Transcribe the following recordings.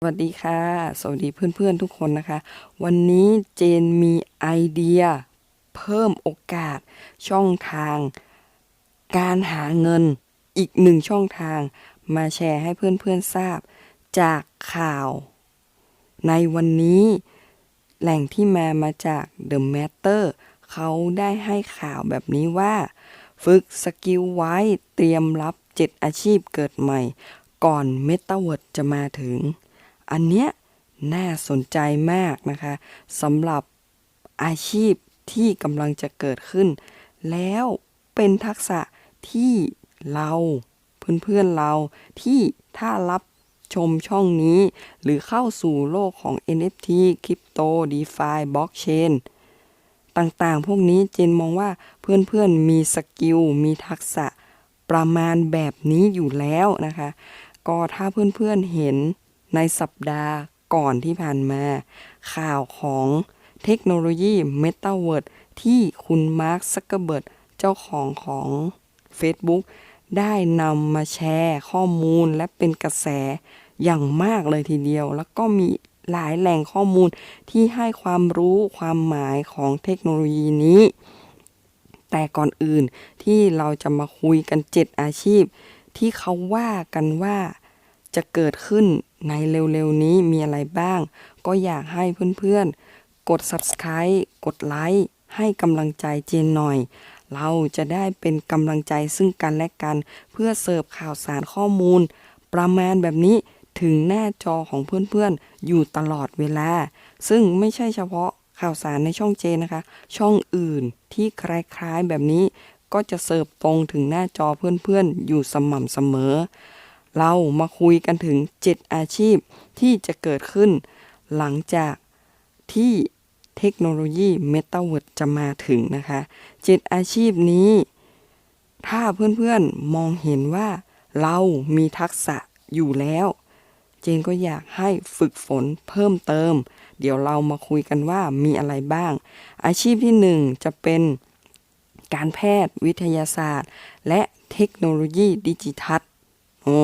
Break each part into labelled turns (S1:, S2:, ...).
S1: สวัสดีค่ะ สวัสดีเพื่อนๆทุกคนนะคะ วันนี้เจนมีไอเดีย เพิ่มโอกาส ช่องทาง การหาเงินอีกหนึ่งช่องทาง มาแชร์ให้เพื่อนๆทราบ จากข่าว ในวันนี้แหล่งที่มามาจาก The Matter เขาได้ให้ข่าวแบบนี้ว่า ฝึกสกิลไว้เตรียมรับ 7 อาชีพเกิดใหม่ ก่อน m e t a เวิร์ดจะมาถึง อันเนี้ยน่าสนใจมากนะคะสำหรับอาชีพที่กำลังจะเกิดขึ้น แล้วเป็นทักษะที่เราเพื่อนๆเราที่ถ้ารับชมช่องนี้ หรือเข้าสู่โลกของ NFT คริปโต DeFi Blockchain ต่างๆ พวกนี้เจนมองว่าเพื่อนๆมีสกิล มีทักษะประมาณแบบนี้อยู่แล้วนะคะ ก็ถ้าเพื่อนๆเห็น ในสัปดาห์ก่อนที่ผ่านมา ข่าวของเทคโนโลยี Metaverse ที่คุณมาร์คซักเกอร์เบิร์ดเจ้าของของ Facebook ได้นำมาแชร์ข้อมูลและเป็นกระแสอย่างมากเลยทีเดียว แล้วก็มีหลายแหล่งข้อมูลที่ให้ความรู้ความหมายของเทคโนโลยีนี้ แต่ก่อนอื่นที่เราจะมาคุยกัน 7 อาชีพ ที่เขาว่ากันว่า จะเกิดขึ้นในเร็วๆนี้มีอะไรบ้าง ก็อยากให้เพื่อนๆ กด subscribe กดไลค์ให้กำลังใจเจนหน่อย เราจะได้เป็นกำลังใจซึ่งกันและกัน เพื่อเสิร์ฟข่าวสารข้อมูล ประมาณแบบนี้ถึงหน้าจอของเพื่อนๆ อยู่ตลอดเวลา ซึ่งไม่ใช่เฉพาะข่าวสารในช่องเจนนะคะ ช่องอื่นที่คล้ายๆแบบนี้ก็จะเสิร์ฟตรงถึงหน้าจอเพื่อนๆ อยู่สม่ำเสมอ เรามาคุยกันถึง 7 อาชีพที่จะเกิดขึ้น หลังจากที่เทคโนโลยี m e t a เวิร์ดจะมาถึงนะคะ 7 อาชีพนี้ ถ้าเพื่อนๆมองเห็นว่า เรามีทักษะอยู่แล้ว เจนก็อยากให้ฝึกฝนเพิ่มเติม เดี๋ยวเรามาคุยกันว่ามีอะไรบ้าง อาชีพที่หนึ่งจะเป็นการแพทย์วิทยาศาสตร์ และเทคโนโลยีดิจิทัล โอ้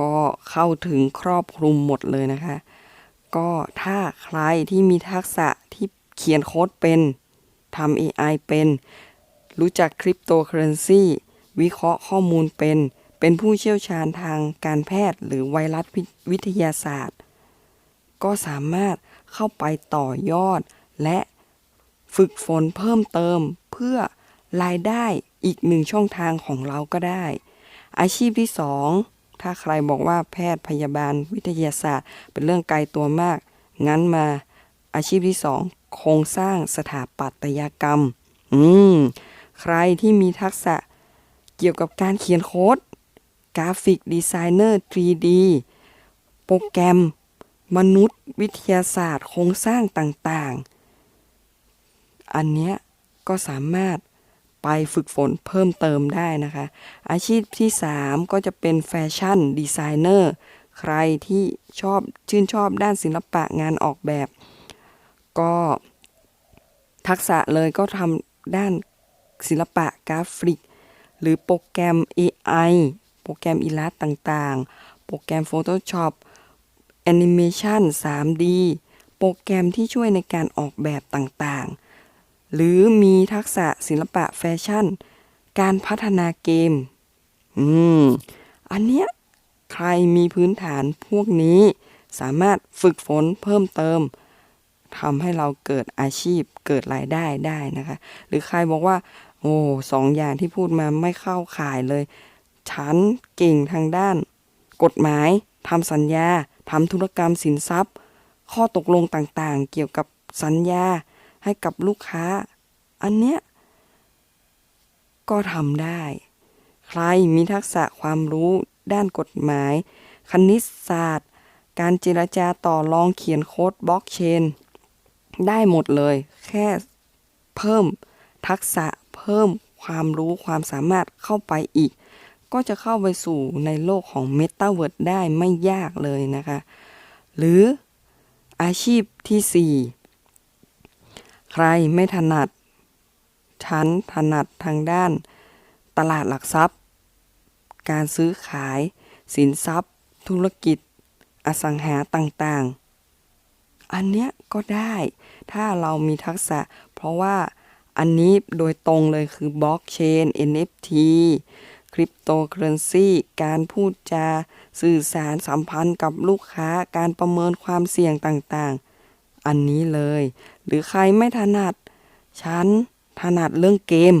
S1: ก็เข้าถึงครอบคลุมหมดเลยนะคะ ก็ถ้าใครที่มีทักษะที่เขียนโค้ดเป็นทำ AI เป็น รู้จักคริปโตเคอเรนซีวิเคราะห์ข้อมูลเป็น เป็นผู้เชี่ยวชาญทางการแพทย์ หรือไวรัสวิทยาศาสตร์ ก็สามารถเข้าไปต่อยอด และฝึกฝนเพิ่มเติมเพื่อรายได้อีกหนึ่งช่องทางของเราก็ได้ อาชีพที่สองถ้าใครบอกว่าแพทย์พยาบาลวิทยาศาสตร์ เป็นเรื่องไกลตัวมาก งั้นมาอาชีพที่สองโครงสร้างสถาปัตยกรรม อืม ใครที่มีทักษะเกี่ยวกับการเขียนโค้ด กราฟิกดีไซเนอร์ 3D โปรแกรม มนุษย์วิทยาศาสตร์ โครงสร้างต่างๆ อันเนี้ยก็สามารถ ไปฝึกฝนเพิ่มเติมได้นะคะ อาชีพที่ 3 ก็จะเป็นแฟชั่นดีไซเนอร์ใครที่ชอบชื่นชอบด้านศิลปะงานออกแบบ ก็ทักษะเลยก็ทำด้านศิลปะกราฟิก หรือโปรแกรม AI โปรแกรมอิลัสต่างๆ โปรแกรม Photoshop Animation 3D โปรแกรมที่ช่วยในการออกแบบต่างๆ หรือมีทักษะศิลปะแฟชั่น การพัฒนาเกม อืม อันเนี้ยใครมีพื้นฐานพวกนี้ สามารถฝึกฝนเพิ่มเติมทำให้เราเกิดอาชีพเกิดรายได้ได้นะคะ หรือใครบอกว่า โอ้สองอย่างที่พูดมาไม่เข้าข่ายเลย ฉันเก่งทางด้าน กฎหมายทำสัญญาทำธุรกรรมสินทรัพย์ ข้อตกลงต่างๆ เกี่ยวกับสัญญา ให้กับลูกค้า อันเนี้ยก็ทำได้ ใครมีทักษะความรู้ด้านกฎหมาย คณิตศาสตร์ การเจรจาต่อรองเขียนโค้ดบล็อกเชน ได้หมดเลย แค่เพิ่มทักษะเพิ่มความรู้ความสามารถเข้าไปอีก ก็จะเข้าไปสู่ในโลกของ m e t a เวิร์ดได้ไม่ยากเลยนะคะ หรืออาชีพที่ 4 ใครไม่ถนัด ฉันถนัดทางด้าน ตลาดหลักทรัพย์ การซื้อขาย สินทรัพย์ ธุรกิจ อสังหาต่างๆ อันเนี้ยก็ได้ ถ้าเรามีทักษะ เพราะว่าอันนี้โดยตรงเลยคือบล็อกเชน NFT คริปโตเคอเรนซีการพูดจา สื่อสารสัมพันธ์กับลูกค้า การประเมินความเสี่ยงต่างๆ อันนี้เลย หรือใครไม่ถนัด ฉันถนัดเรื่องเกม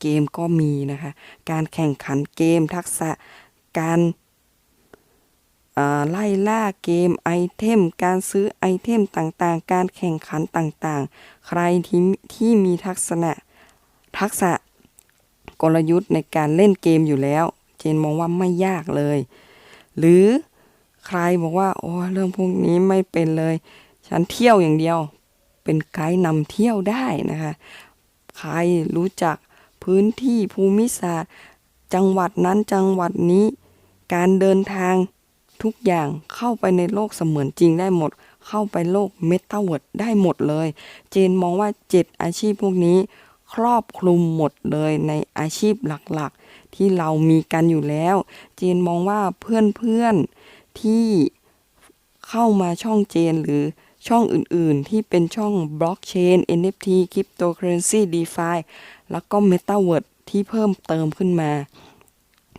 S1: เกมก็มีนะคะ การแข่งขันเกมทักษะการไล่ล่าเกมไอเทม การซื้อไอเทมต่างๆ การแข่งขันต่างๆ ใครที่ที่มีทักษะทักษะกลยุทธ์ในการเล่นเกมอยู่แล้ว เจนมองว่าไม่ยากเลย หรือใครบอกว่า โอ้เรื่องพวกนี้ไม่เป็นเลย ฉันเที่ยวอย่างเดียว เป็นไกด์นำเที่ยวได้นะคะ ใครรู้จักพื้นที่ภูมิศาสตร์ จังหวัดนั้นจังหวัดนี้ การเดินทางทุกอย่างเข้าไปในโลกเสมือนจริงได้หมด เข้าไปโลกเมตาเวิร์ดได้หมดเลย เจนมองว่าเจ็ดอาชีพพวกนี้ ครอบคลุมหมดเลยในอาชีพหลักๆ ที่เรามีกันอยู่แล้ว เจนมองว่าเพื่อนๆที่เข้ามาช่องเจนหรือ ช่องอื่นๆ ที่เป็นช่องบล็อกเชน NFT Cryptocurrency DeFi แล้วก็ Metaverse ที่เพิ่มเติมขึ้นมา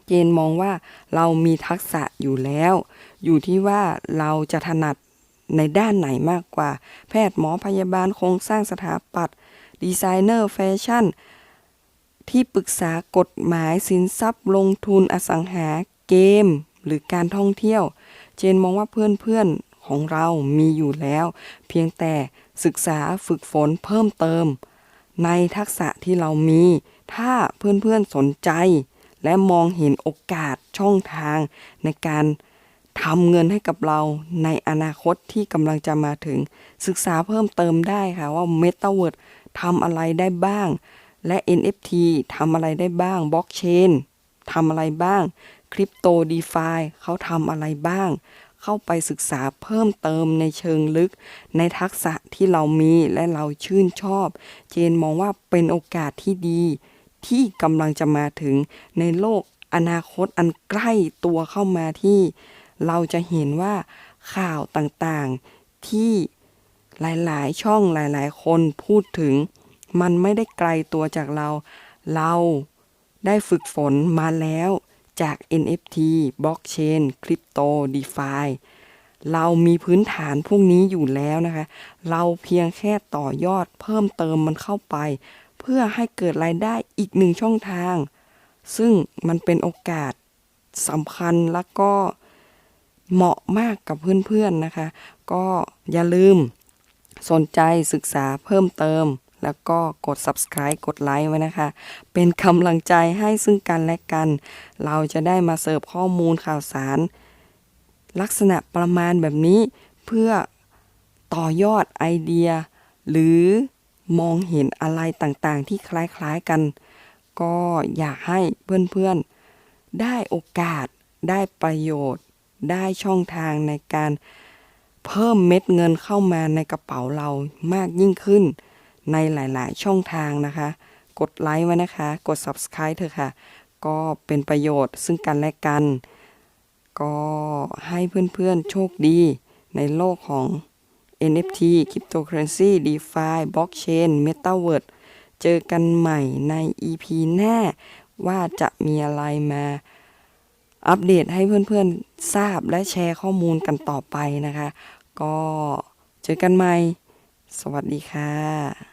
S1: เจนมองว่าเรามีทักษะอยู่แล้ว อยู่ที่ว่าเราจะถนัดในด้านไหนมากกว่า แพทย์หมอพยาบาลโครงสร้างสถาปัตย์ดีไซเนอร์แฟชั่น ที่ปรึกษากฎหมายสินทรัพย์ลงทุนอสังหาเกม หรือการท่องเที่ยว เจนมองว่าเพื่อนๆ ของเรามีอยู่แล้ว เพียงแต่ศึกษาฝึกฝนเพิ่มเติม ในทักษะที่เรามี ถ้าเพื่อนๆสนใจ และมองเห็นโอกาสช่องทาง ในการทำเงินให้กับเราในอนาคตที่กำลังจะมาถึง ศึกษาเพิ่มเติมได้ค่ะว่า Metaverse ทำอะไรได้บ้าง และ NFT ทำอะไรได้บ้างบล็อกเชนทำอะไรบ้างคริปโตดีฟาเขาทำอะไรบ้าง เข้าไปศึกษาเพิ่มเติมในเชิงลึก ในทักษะที่เรามีและเราชื่นชอบ เจนมองว่าเป็นโอกาสที่ดี ที่กำลังจะมาถึงในโลกอนาคตอันใกล้ตัวเข้ามาที่ เราจะเห็นว่าข่าวต่างๆที่หลายๆ ช่องหลายๆ คนพูดถึง มันไม่ได้ไกลตัวจากเรา เราได้ฝึกฝนมาแล้ว จาก NFT Blockchain Crypto DeFi เรามีพื้นฐานพวกนี้อยู่แล้วนะคะ เราเพียงแค่ต่อยอดเพิ่มเติมมันเข้าไป เพื่อให้เกิดรายได้อีกหนึ่งช่องทาง ซึ่งมันเป็นโอกาสสำคัญแล้วก็เหมาะมากกับเพื่อนๆนะคะ ก็อย่าลืมสนใจศึกษาเพิ่มเติม แล้วก็กด subscribe กดไลค์ไว้นะคะ เป็นกำลังใจให้ซึ่งกันและกัน เราจะได้มาเสิร์ฟข้อมูลข่าวสาร ลักษณะประมาณแบบนี้เพื่อต่อยอดไอเดีย หรือมองเห็นอะไรต่างๆ ที่คล้ายๆกัน ก็อยากให้เพื่อนๆ ได้โอกาส ได้ประโยชน์ ได้ช่องทางในการเพิ่มเม็ดเงินเข้ามาในกระเป๋าเรามากยิ่งขึ้น ในหลาย ๆ ช่องทางนะคะ กดไลค์ไว้นะคะ กด subscribe เถอะค่ะ ก็เป็นประโยชน์ซึ่งกันและกัน ก็ให้เพื่อน ๆ โชคดีในโลกของ NFT Cryptocurrency DeFi Blockchain Metaverse เจอกันใหม่ใน EP หน้า ว่าจะมีอะไรมาอัปเดตให้เพื่อนๆทราบและแชร์ข้อมูลกันต่อไปนะคะ ก็เจอกันใหม่ สวัสดีค่ะ